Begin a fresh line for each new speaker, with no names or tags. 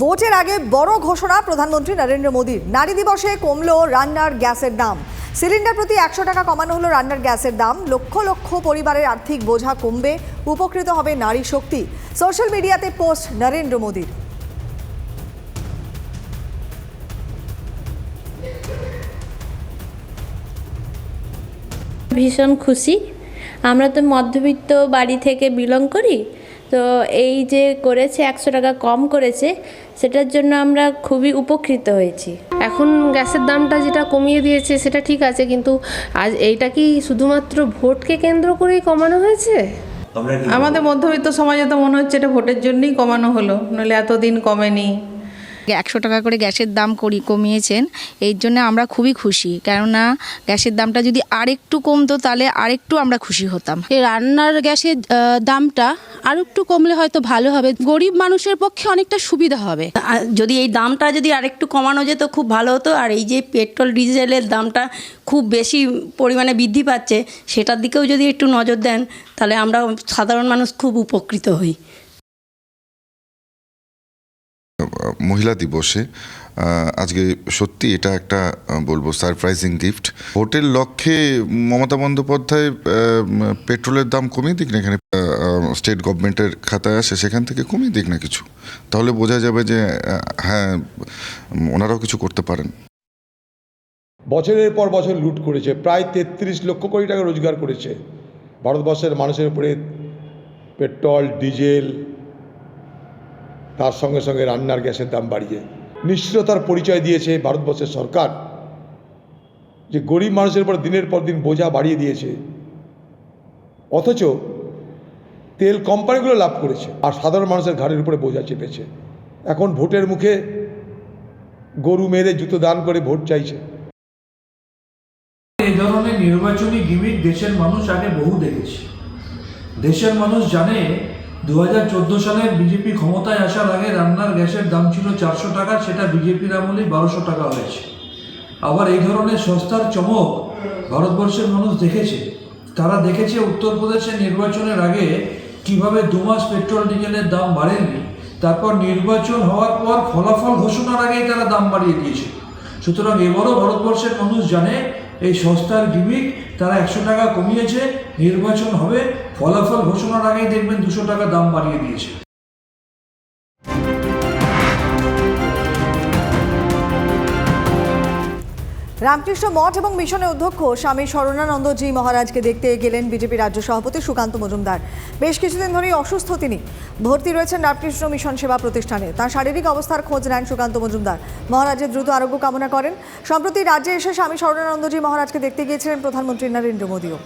ভোটের আগে বড় ঘোষণা প্রধানমন্ত্রী নরেন্দ্র মোদীর। নারী দিবসে কমলো রান্নার গ্যাসের দাম। সিলিন্ডার প্রতি একশো টাকা কমানো হলো রান্নার গ্যাসের দাম। লক্ষ লক্ষ পরিবারের আর্থিক বোঝা কমবে, উপকৃত হবে নারী শক্তি। সোশ্যাল মিডিয়াতে পোস্ট নরেন্দ্র মোদীর।
ভীষণ খুশি। আমরা তো মধ্যবিত্ত বাড়ি থেকে বিলং করি। তো এই যে করেছে একশো টাকা কম করেছে সেটার জন্য আমরা খুবই উপকৃত হয়েছি।
এখন গ্যাসের দামটা যেটা কমিয়ে দিয়েছে সেটা ঠিক আছে কিন্তু আজ এইটা কি শুধুমাত্র ভোটকে কেন্দ্র করেই কমানো হয়েছে?
আমাদের মধ্যবিত্ত সমাজে তো মনে হচ্ছে এটা ভোটের জন্যই কমানো হলো নইলে এতদিন কমেনি।
একশো টাকা করে গ্যাসের দাম করি কমিয়েছেন এই জন্য আমরা খুবই খুশি। কেননা গ্যাসের দামটা যদি আরেকটু কমতো তাহলে আরেকটু আমরা খুশি হতাম।
এই রান্নার গ্যাসের দামটা আর একটু কমলে হয়তো ভালো হবে। গরিব মানুষের পক্ষে অনেকটা সুবিধা হবে।
আর যদি এই দামটা যদি আরেকটু কমানো যেত খুব ভালো হতো। আর এই যে পেট্রোল ডিজেলের দামটা খুব বেশি পরিমাণে বৃদ্ধি পাচ্ছে সেটার দিকেও যদি একটু নজর দেন তাহলে আমরা সাধারণ মানুষ খুব উপকৃত হই।
মহিলা দিবসে আজকে সত্যি এটা একটা বলব সারপ্রাইজিং গিফট। ভোটের লক্ষ্যে মমতা বন্দ্যোপাধ্যায় পেট্রোলের দাম কমিয়ে দিক না এখানে? স্টেট গভর্নমেন্টের খাতায় আসে, সেখান থেকে কমিয়ে দিক না কিছু? তাহলে বোঝা যাবে যে হ্যাঁ ওনারাও কিছু করতে পারেন।
বছরের পর বছর লুট করেছে, প্রায় তেত্রিশ লক্ষ কোটি টাকা রোজগার করেছে। ভারতবর্ষের মানুষের উপরে পেট্রোল, ডিজেল তার সঙ্গে সঙ্গে রান্নার গ্যাসের দাম বাড়িয়ে। নিশ্চয়তার পরিচয় দিয়েছে ভারতবর্ষের সরকার। যে গরিব মানুষের উপর দিনের পর দিন বোঝা বাড়িয়ে দিয়েছে। অথচ তেল কোম্পানিগুলো লাভ করেছে আর সাধারণ মানুষের ঘাড়ের উপরে বোঝা চেপেছে। এখন ভোটের মুখে গরু মেরে জুতো দান করে ভোট চাইছে।
এই ধরনের নির্বাচনী গিমিক দেশের মানুষ আগে বহু দেখেছে। দেশের মানুষ জানে দু হাজার চোদ্দ সালে বিজেপি ক্ষমতায় আসার আগে রান্নার গ্যাসের দাম ছিল চারশো টাকা, সেটা বিজেপির আমলে বারোশো টাকা হয়েছে। আবার এই ধরনের সস্তার চমক ভারতবর্ষের মানুষ দেখেছে। তারা দেখেছে উত্তরপ্রদেশের নির্বাচনের আগে কীভাবে দু মাস পেট্রোল, ডিজেলের দাম বাড়েনি, তারপর নির্বাচন হওয়ার পর ফলাফল ঘোষণার আগেই তারা দাম বাড়িয়ে দিয়েছে। সুতরাং এবারও ভারতবর্ষের মানুষ জানে এই সস্তার গিমিক তারা একশো টাকা কমিয়েছে, নির্বাচন হবে, ফলাফল ঘোষণার আগেই দেখবেন দুশো টাকা দাম বাড়িয়ে দিয়েছে।
রামকৃষ্ণ মঠ এবং মিশনের অধ্যক্ষ স্বামী স্মরণানন্দ জি মহারাজকে দেখতে গেলেন বিজেপি রাজ্য সভাপতি সুকান্ত মজুমদার। বেশ কিছুদিন ধরেই অসুস্থ তিনি। ভর্তি রয়েছেন রামকৃষ্ণ মিশন সেবা প্রতিষ্ঠানে। তার শারীরিক অবস্থার খোঁজ নেন সুকান্ত মজুমদার। মহারাজের দ্রুত আরোগ্য কামনা করেন। সম্প্রতি রাজ্যে এসে স্বামী শরণানন্দজি মহারাজকে দেখতে গিয়েছিলেন প্রধানমন্ত্রী নরেন্দ্র মোদীও।